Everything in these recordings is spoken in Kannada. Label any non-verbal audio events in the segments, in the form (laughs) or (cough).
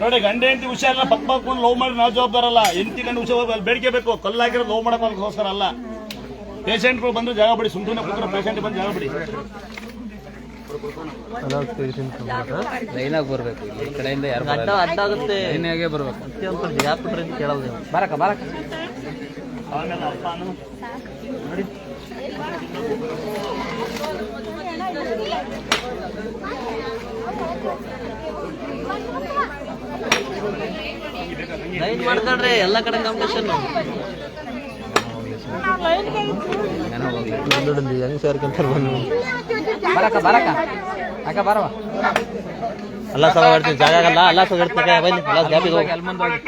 ನೋಡಿ ಗಂಡ ಹೆಂಡತಿ ಹುಷಾರಿಲ್ಲ ಪಕ್ಕ ಪಕ್ಕೊಂಡು ಲವ್ ಮಾಡಿ ನಾವು ಜವಾಬ್ದಾರಲ್ಲ ಹೆಂಡತಿ ಗಂಡ ಹುಷಾರ್ ಬೇಡಿಕೆ ಬೇಕು. ಕಲ್ಲಾಗಿರೋ ಲವ್ ಮಾಡೋಕ್ಕೋಸ್ಕರ ಅಲ್ಲ. ಪೇಷಂಟ್ಗಳು ಬಂದ್ರೆ ಜಾಗ ಬಿಡಿ ಸುಮ್ಮನೆ ಕೂತ್ರೆ ಪೇಷಂಟ್ ಬಂದು ಜಾಗ ಬಿಡಿ. ಲೈನಾಗಿ ಬರಬೇಕು. ಇಲ್ಲಿ ಈ ಕಡೆಯಿಂದ ಯಾರು ಅಡ್ಡ ಅಡ್ಡ ಆಗುತ್ತೆ. ಲೈನಾಗೆ ಬರ್ಬೇಕು. ಪ್ರತಿಯೊಂದು ಜಾಬಿಟ್ರೆ ಕೇಳೋದು ಬರಕ ಬರಕ ಆಮೇಲೆ ಅಪ್ಪ ನೋಡಿ ಲೈನ್ ಮಾಡ್ಕೊಂಡ್ರೆ ಎಲ್ಲ ಕಡೆ ಕಾಂಪಿಟೇಷನ್ ಹೆಂಗ್ ಸೇರ್ಕೊಂತಾರೆ ಬಂದು ಬರಕ ಬರಕ ಅಕ್ಕ ಬರವ. ಅಲ್ಲ ಸಹ ಹೇಳ್ತೀನಿ ಜಾಗ ಆಗಲ್ಲ. ಅಲ್ಲ ಸಹ ಹೇಳ್ತೀನಿ ಬನ್ನಿ. ಅಲ್ಲ ಗ್ಯಾಪಿಗೆ ಹೋಗಿ ಅಲ್ಲಿ ಮುಂದೆ ಹೋಗಿ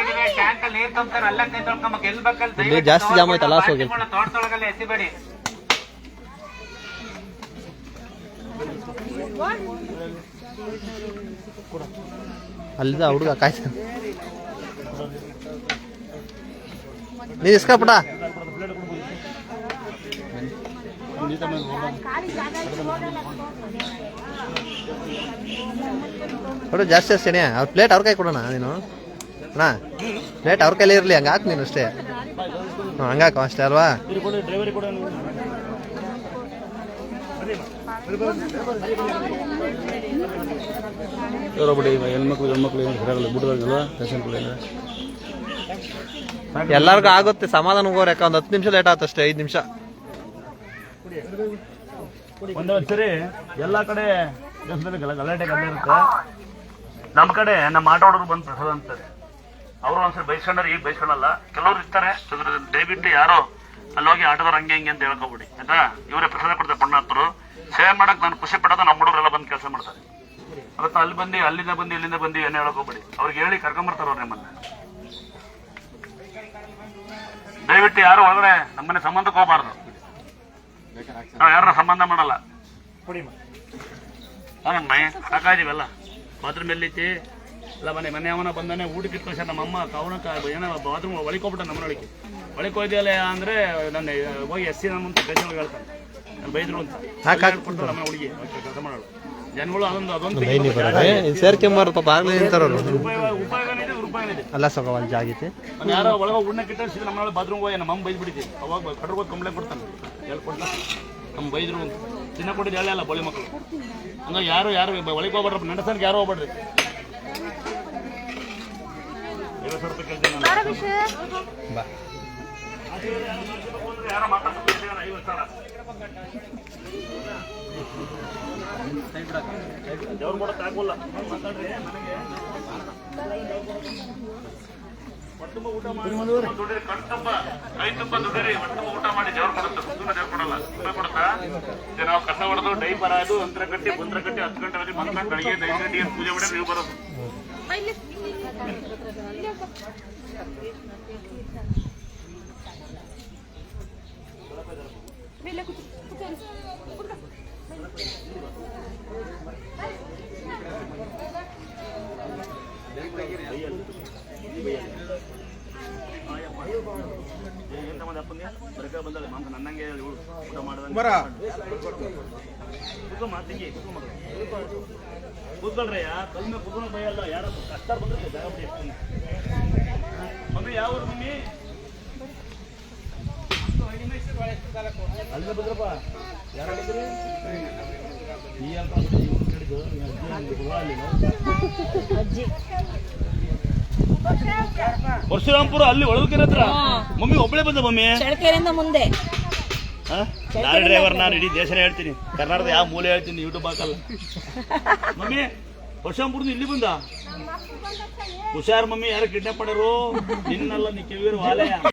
ಇಲ್ಲಿ ಜಾಸ್ತಿ ಜಾಮ್ ಆಯ್ತು ಅಲ್ಲ ಹೋಗಿ ಅಲ್ಲಿದ ಹುಡುಗ ಕಾಯ್ತ ನೀ ಇಸ್ಕಪಡ ಕೊಡು ಜಾಸ್ತಿ ಜಾಸ್ತಿ ಅವ್ರ ಪ್ಲೇಟ್ ಅವ್ರ ಕೈ ಕೊಡೋಣ ನೀನು. ಅಣ್ಣ ಪ್ಲೇಟ್ ಅವ್ರ ಕೈಲೇ ಇರಲಿ, ಹಂಗೆ ನೀನು ಅಷ್ಟೇ. ಹ್ಞೂ ಹಂಗಾಕು ಅಷ್ಟೇ ಅಲ್ವಾ? ಎಲ್ಲರಿಗೂ ಆಗುತ್ತೆ ಸಮಾಧಾನ ಹೋಗೋರು ಯಾಕೆ ಒಂದು ಹತ್ತು ನಿಮಿಷ ಲೇಟ್ ಆಗುತ್ತೆ ಅಷ್ಟೇ, ಐದು ನಿಮಿಷ. ಒಂದೊಂದು ಸರಿ ಎಲ್ಲ ಕಡೆ ಗಲಾಟೆ ಗಲ್ಲ ಇರುತ್ತೆ. ನಮ್ಮ ಕಡೆ ನಮ್ಮ ಆಟೋಡೋರು ಬಂದು ಪ್ರಸಾದ ಅಂತಾರೆ. ಅವರು ಒಂದ್ಸರಿ ಬೈಸ್ಕೊಂಡ್ರೆ ಈಗ ಬೈಸ್ಕೊಳಲ್ಲ. ಕೆಲವ್ರು ಇರ್ತಾರೆ ದಯವಿಟ್ಟು ಯಾರೋ ಅಲ್ಲಿ ಹೋಗಿ ಆಟೋದವ್ರು ಹಂಗೆ ಹಿಂಗೆ ಅಂತ ಹೇಳ್ಕೊಬಿಡಿ, ಆಯ್ತಾ? ಇವರೇ ಪ್ರಸಾದ ಕೊಡ್ತಾರೆ ಪುಣ್ಯಾತ್ಮರು ಸೇವೆ ಮಾಡಕ್ ನಾನು ಖುಷಿ ಪಡೋದು ನಮ್ಮ ಹುಡುಗರೆಲ್ಲ ಬಂದು ಕೆಲಸ ಮಾಡ್ತಾರೆ. ಅವತ್ತು ಅಲ್ಲಿ ಬಂದು, ಅಲ್ಲಿಂದ ಬಂದು, ಇಲ್ಲಿಂದ ಬಂದು ಏನು ಹೋಗ್ಬೇಡಿ. ಅವ್ರಿಗೆ ಹೇಳಿ ಕರ್ಕೊಂಬರ್ತಾರ ಅವ್ರು ನಿಮ್ಮನ್ನ. ದಯವಿಟ್ಟು ಯಾರು ಒಳಗಡೆ ನಮ್ಮನೆ ಸಂಬಂಧಕ್ಕೆ ಹೋಗ್ಬಾರ್ದು. ನಾವು ಯಾರ ಸಂಬಂಧ ಮಾಡಲ್ಲ. ಸಾಕಾದಿವಲ್ಲ ಬಾತ್ರೂಮ್ ಎಲ್ಲೈತಿ? ಇಲ್ಲ ಮನೆ ಮನೆ ಅವನ ಬಂದಾನೆ ಊಟಕ್ಕೆ ಇಟ್ಕೊಂಡು ನಮ್ಮಮ್ಮ ಕವನ ಏನೋ ಬಾತ್ರೂಮ್ ಒಳಕೋಗ್ಬಿಟ್ಟ ನಮ್ಮ ಒಳಗೆ ಅಂದ್ರೆ ನನ್ನ, ಹೋಗಿ ಎಸ್ ಸಿ ನಮ್ಮಂತ ಪೇಷಂಟ್ ಹೇಳ್ತಾನೆ. ಬೈದ್ರು ಅಂತ. ಹಾಕ್ ಹಾಕ್ ಕೊಡ್ತಾರೆ ನಮ್ಮ ಹುಡುಗಿ ಮಾಡೋಳು ಜನಗಳು ಅದೊಂದು ಅದೊಂದು ತೆಗಿಬೇಕು. ಸೇರ್ಕೊಂಬಾರ ಪಾಪ ಆಗ್ಲೇ ನಿಂತಾರವ್ರು ಉಪಯೋಗ ಉಪಯೋಗನಿದೆ ದುರುಪಯೋಗನಿದೆ ಅಲ್ಲ ಸಗ ಒಂದು ಜಾಗಿತಿ ನಾನು ಯಾರೋ ಒಳಗೆ ನಮ್ಮ ಬಾತ್ರೂಮ್ ಹೋಗಿ ನಮ್ಮ ಬೈದು ಬೈದ್ಬಿಟ್ಟಿದ್ದೆ. ಅವಾಗ ಕಡ್ರಿಗೆ ಕಂಪ್ಲೇಂಟ್ ಕೊಡ್ತಾನೆ. ನಮ್ಮ ಬೈದ್ರು ಅಂತ. ಚಿನ್ನ ಕೊಟ್ಟಿದ್ದು ಹೇಳೇ ಅಲ್ಲ ಬಳಿ ಮಕ್ಕಳು. ಹಂಗ ಯಾರು ಯಾರು ಒಳಗೆ ಹೋಗ್ಬೇಡ್ರಪ್ಪ ನಡೆಸನ್ಗೆ ಯಾರು ಹೋಗ್ಬೇಡ್ರಿ ಐವತ್ತು ಸಾವಿರ ರೂಪಾಯಿ ಕೇಳ್ತೀನಿ ನಾನು. ಬಾ ಯಾರೋ ಮಾತಾಡ್ತಿದ್ದೀರ ಐವತ್ತು ಸಾವಿರ ದೇವ್ರು ಕೂಡ ನನಗೆ ಊಟ ಮಾಡಿ ತುಂಬ ಊಟ ಮಾಡಿ ದೇವ್ರು ಕೊಡುತ್ತೆ ಕೊಡಲ್ಲ ನಾವು ಕಸ ಹೊಡೆದು ಡೈ ಆಯ್ತು ಅಂತರ ಗಂಟೆ ಬಂತ್ರ ಗಂಟೆ ಹತ್ತು ಗಂಟೆ ಅಲ್ಲಿ ಬಂದ ಬೆಳಿಗ್ಗೆ ಐದು ಗಂಟೆಗೆ ಪೂಜೆ ಮಾಡಿ ನೀವು ಬರೋದು ಮಾಡಿದಂಗೆ ಕುಕುಮ ಕುತ್ಕೊ ಮಾತಿಗೆ ಕೂತ್ಕೊಳ್ರಯ್ಯ ಕಲ್ಮೆ ಕುಕುಮ ಭಯ ಅಲ್ಲ ಯಾರ ಕಷ್ಟ ಬಂದ್ರೆ. ಮಮ್ಮಿ ಯಾವ ಊರು ಮಮ್ಮಿ ಅಲ್ಲ ಬಂದ್ರಪ್ಪ. ಯಾರು ಹೇಳಿದ್ರಿ ಈ ಅಲ್ಪ ಇವ್ರು ಹೇಳಿದ್ದು ಈ ಅಜ್ಜಿ ಅಂದ್ರು, ಗುರು ಅಲ್ಲಿನ. ಪರಶುರಾಂಪುರ ಅಲ್ಲಿ ಒಳಗಿರತ್ರ ಹತ್ರ? ಮಮ್ಮಿ ಒಬ್ಬಳೇ ಬಂದ ಮಮ್ಮಿ? ಚಳಕೆರೆಯಿಂದ ಮುಂದೆ. ನಾನು ಡ್ರೈವರ್ ನಾನು ಇಡೀ ದೇಶನೇ ಹೇಳ್ತೀನಿ. ಕರ್ನಾಟಕದ ಯಾವ ಮೂಲೆ ಹೇಳ್ತೀನಿ ಯೂಟ್ಯೂಬ್ ಹಾಕಲ್ಲ. (laughs) ಮಮ್ಮಿ ಪರಶುರಾಮ್ಪುರದ ಇಲ್ಲಿ ಬಂದ? ಹುಷಾರ್ ಮಮ್ಮಿ ಯಾರು ಕಿಡ್ನಾಪ್ ಮಾಡ್ಯಾರು? ನಿನ್ನಲ್ಲ ನೀ ಕಿವಿರು ವಾಲೆ.